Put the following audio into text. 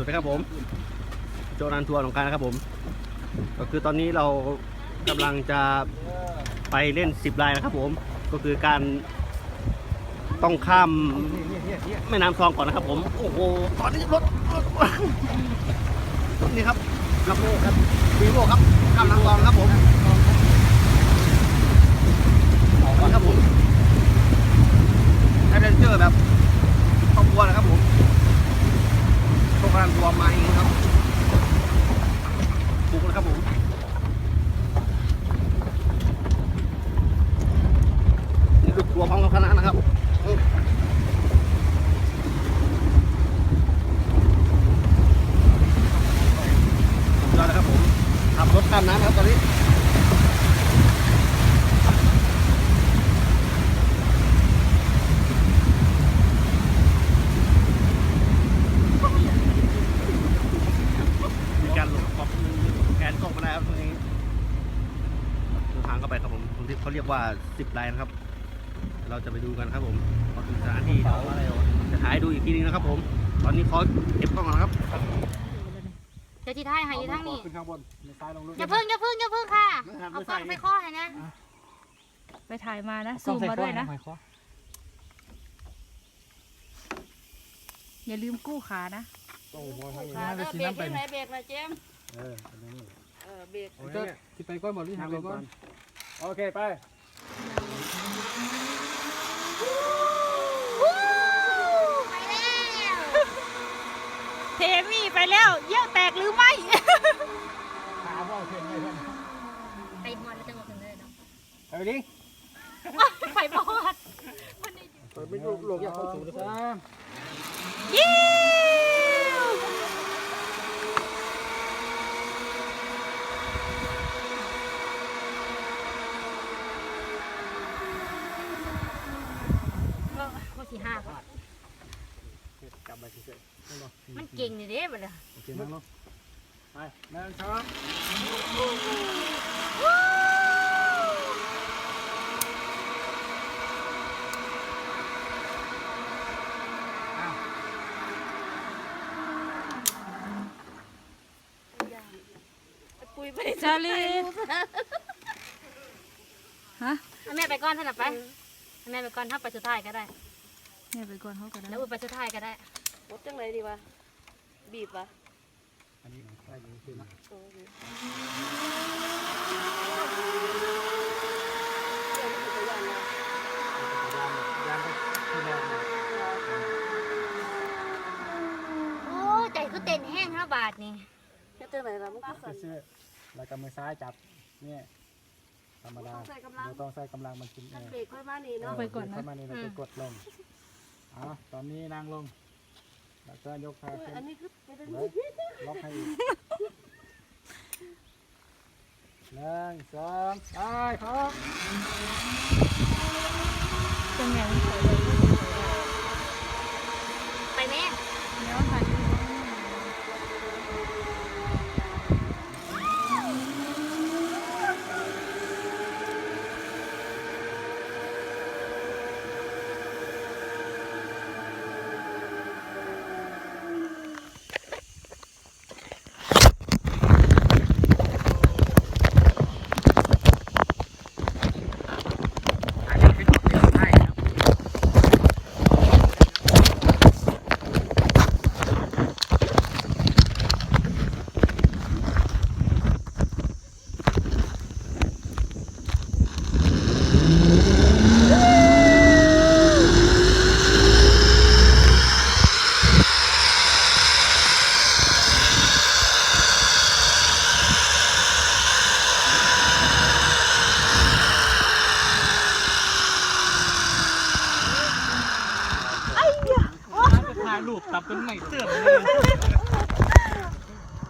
วัสดีครับผมโจนันทัวร์ของการนะครับผม ก็คือตอนนี้เรากำลังจะไปเล่นสิบลายนะครับผม ก็คือการต้องข้ามแม่น้ำคลองก่อนนะครับผม โอ้โห ตอนนี้รถนี่ครับครับโมครับวีโวครับข้ามน้ำคลองครับผมออกก่อนครับผมแอดเวนเจอร์แบบครอบครัวนะครับผม โรงแรมรวมมาเองครับบุก นะครับผม นี่ลูกทัวร์พร้อมกับคณะนะครับอืมสุดยอดนะครับผมขับรถข้ามน้ำครับตอนนี้ มีการหลบกล้องแกนกล้องมาแล้วครับตรงนี้เดินทางเข้าไปครับผมต รงที่เขาเรียกว่าสิบไลน์นะครับ เราจะไปดูกันครับผมพอถึงสถานที่เดี๋ยวจะถ่ายให้ดูอีกทีนึงนะครับผม ตอนนี้ขอเก็บกล้องก่อนนะครับเดี๋ยวที่ท้ายให้อยู่ทางนี้ขึ้นข้างบนในซ้ายลงลึกอย่าพึ่งอย่าพึ่งอย่าพึ่งค่ะไม่ทันเอาไม่กล้ใส่องไปข้อให้นะ ไปถ่ายมานะซูมมาด้วยนะ อย่าลืมกู้ขานะโอ้โหทางนี้ขาน่าเอจะอกินเบรกน้ำไปที่ไหนเบรกนะเจมส์เอออันนี้เออเบรกก็ที่ไปก้อนหมดที่ทางไปก้อน โอเค ไป ไปแล้วเทมี่ไปแล้ว เยี่ยวแตกหรือไม่ขาบ่เข็นไปเพื่อนไปหมดแล้วจะมาถึงเลยเนาะไปดิไปบอดเปิดไม่ลูกลูกอยากเข้าสู่นะครับยิ้ว ก็ข้อที่ห้าก่อน กลับไปเฉย มันเก่งนี่เด้บัดเนี่ยโอเคนั่งลงไปนั่งครับปุยไปชาลีฮะเอาแม่ไปก่อนเท่านั้นไปเอาแม่ไปก่อนถ้าไปสุดท้ายก็ได้เนี่ยไปก่อนเขาก็ได้แล้วอุ้ยไปสุดท้ายก็ได้ รถจังไรดีวะ บีบวะอันนี้ได้ยินคือนะโอ้ยเดี๋ยวมันจะยันนะยานไปที่แรกเลยโอ้ใจคือเต้นแห้งห้าบาทนี่แค่เจอไหนล่ะมันก็สั่นซื่อแล้วก็มือซ้ายจับเนี่ยธรรมดาเราต้องใส่กำลังมันกินเอถ้าอเบรกค่อยมานี่เนาะไปก่อนนะเข้ามานี่เราจะกดลงเอาตอนนี้นั่งลง แล้วก็ยกขาเออขึ้นอันนี้คือไปทางไว้นี้ล็อกให้อีกหนึ่งสองไปครับเป็นไง ไปแม่ เดี๋ยวถ่ายรูป อันนี้คือจุดที่เราถ่ายครับ ถ่ายรูป ตับเป็นไม่เสื่อมเลย